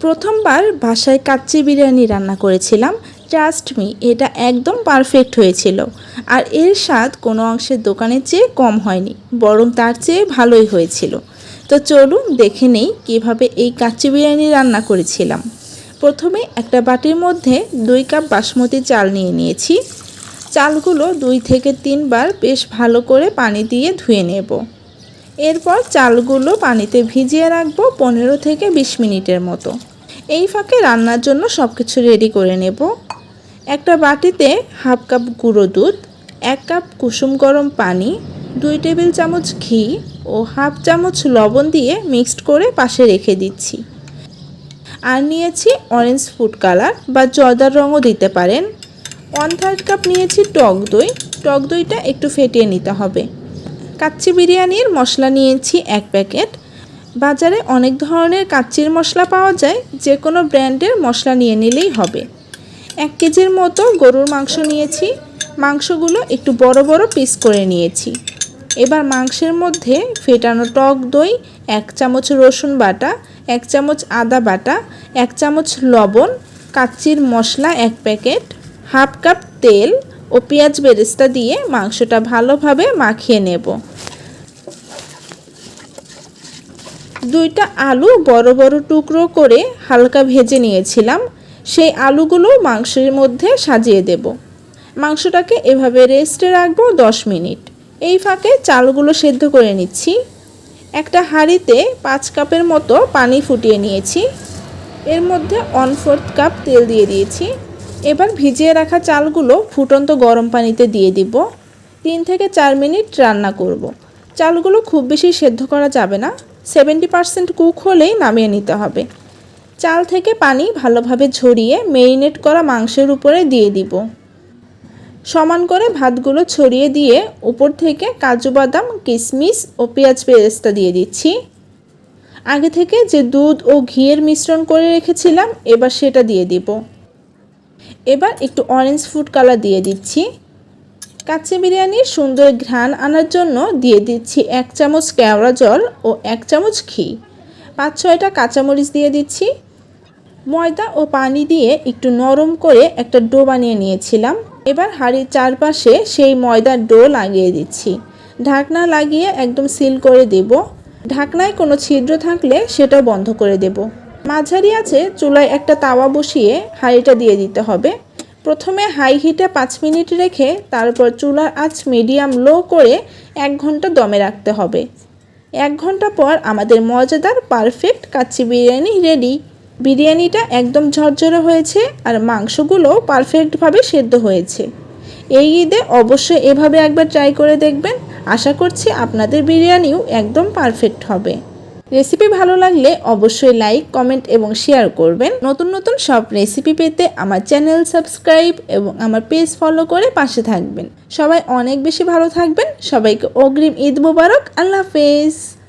প্রথমবার বাসায় কাচ্চি বিরিয়ানি রান্না করেছিলাম ট্রাস্ট মি এটা একদম পারফেক্ট হয়েছিল। আর এর স্বাদ কোনো অংশের দোকানের চেয়ে কম হয়নি, বরং তার চেয়ে ভালোই হয়েছিল। তো চলুন দেখে নেই কীভাবে এই কাচ্চি বিরিয়ানি রান্না করেছিলাম। প্রথমে একটা বাটির মধ্যে দুই কাপ বাসমতি চাল নিয়ে নিয়েছি। চালগুলো দুই থেকে তিনবার বেশ ভালো করে পানি দিয়ে ধুয়ে নেব। এরপর চালগুলো পানিতে ভিজিয়ে রাখব পনেরো থেকে বিশ মিনিটের মতো। এই ফাঁকে রান্নার জন্য সব কিছু রেডি করে নেব। একটা বাটিতে হাফ কাপ গুঁড়ো দুধ, এক কাপ কুসুম গরম পানি, দুই টেবিল চামচ ঘি ও হাফ চামচ লবণ দিয়ে মিক্সড করে পাশে রেখে দিচ্ছি। আর নিয়েছি অরেঞ্জ ফুড কালার বা জর্দার রঙও দিতে পারেন। ওয়ান থার্ড কাপ নিয়েছি টক দই, টক দইটা একটু ফেটিয়ে নিতে হবে। কাচ্চি বিরিয়ানির মশলা নিয়েছি এক প্যাকেট বাজারে অনেক ধরনের কাচ্চির মশলা পাওয়া যায়, যে কোনো ব্র্যান্ডের মশলা নিয়ে নিলেই হবে। এক কেজির মতো গরুর মাংস নিয়েছি, মাংসগুলো একটু বড় বড় পিস করে নিয়েছি। এবার মাংসের মধ্যে ফেটানো টক দই, এক চামচ রসুন বাটা, এক চামচ আদা বাটা, এক চামচ লবণ, কাচ্চির মশলা এক প্যাকেট, হাফ কাপ তেল ও পেঁয়াজ বেরেস্তা দিয়ে মাংসটা ভালোভাবে মাখিয়ে নেব। দুইটা আলু বড় বড় টুকরো করে হালকা ভেজে নিয়েছিলাম। সেই আলুগুলো মাংসের মধ্যে সাজিয়ে দেব। মাংসটাকে এভাবে রেস্টে রাখব দশ মিনিট। এই ফাঁকে চালগুলো সেদ্ধ করে নিচ্ছি। একটা হাঁড়িতে পাঁচ কাপের মতো পানি ফুটিয়ে নিয়েছি। এর মধ্যে ওয়ান ফোর্থ কাপ তেল দিয়ে দিয়েছি। এবার ভিজিয়ে রাখা চালগুলো ফুটন্ত গরম পানিতে দিয়ে দিব। তিন থেকে চার মিনিট রান্না করব। চালগুলো খুব বেশি সেদ্ধ করা যাবে না। সেভেন্টি পারসেন্ট কুক হলেই নামিয়ে নিতে হবে। চাল থেকে পানি ভালোভাবে ঝরিয়ে মেরিনেট করা মাংসের উপরে দিয়ে দিব। সমান করে ভাতগুলো ছড়িয়ে দিয়ে উপর থেকে কাজু বাদাম কিশমিশ ও পেঁয়াজ পেরেস্তা দিয়ে দিচ্ছি। আগে থেকে যে দুধ ও ঘিয়ের মিশ্রণ করে রেখেছিলাম, এবার সেটা দিয়ে দিব। এবার একটু অরেঞ্জ ফুড কালার দিয়ে দিচ্ছি। কাচ্চি বিরিয়ানির সুন্দর ঘ্রাণ আনার জন্য দিয়ে দিচ্ছি এক চামচ কেওড়া জল ও এক চামচ ঘি। পাঁচ, ছয়টা কাঁচামরিচ দিয়ে দিচ্ছি। ময়দা ও পানি দিয়ে একটু নরম করে একটা ডো বানিয়ে নিয়েছিলাম। এবার হাঁড়ির চারপাশে সেই ময়দার ডো লাগিয়ে দিচ্ছি। ঢাকনা লাগিয়ে একদম সিল করে দেব। ঢাকনায় কোনো ছিদ্র থাকলে সেটাও বন্ধ করে দেব। মাঝারি আছে, চুলায় একটা তাওয়া বসিয়ে হাঁড়িটা দিয়ে দিতে হবে। প্রথমে হাই হিটে পাঁচ মিনিট রেখে তারপর চুলার আঁচ মিডিয়াম লো করে এক ঘণ্টা দমে রাখতে হবে। এক ঘণ্টা পর আমাদের মজাদার পারফেক্ট কাচ্চি বিরিয়ানি রেডি। বিরিয়ানিটা একদম ঝরঝরে হয়েছে আর মাংসগুলো পারফেক্টভাবে সেদ্ধ হয়েছে। এই ঈদে অবশ্যই এভাবে একবার ট্রাই করে দেখবেন। আশা করছি আপনাদের বিরিয়ানিও একদম পারফেক্ট হবে। রেসিপি ভালো লাগলে অবশ্যই লাইক, কমেন্ট এবং শেয়ার করবেন। নতুন নতুন সব রেসিপি পেতে আমার চ্যানেল সাবস্ক্রাইব এবং আমার পেজ ফলো করে পাশে থাকবেন। সবাই অনেক বেশি ভালো থাকবেন। সবাইকে অগ্রিম ঈদ মোবারক। আল্লাহ হাফেজ।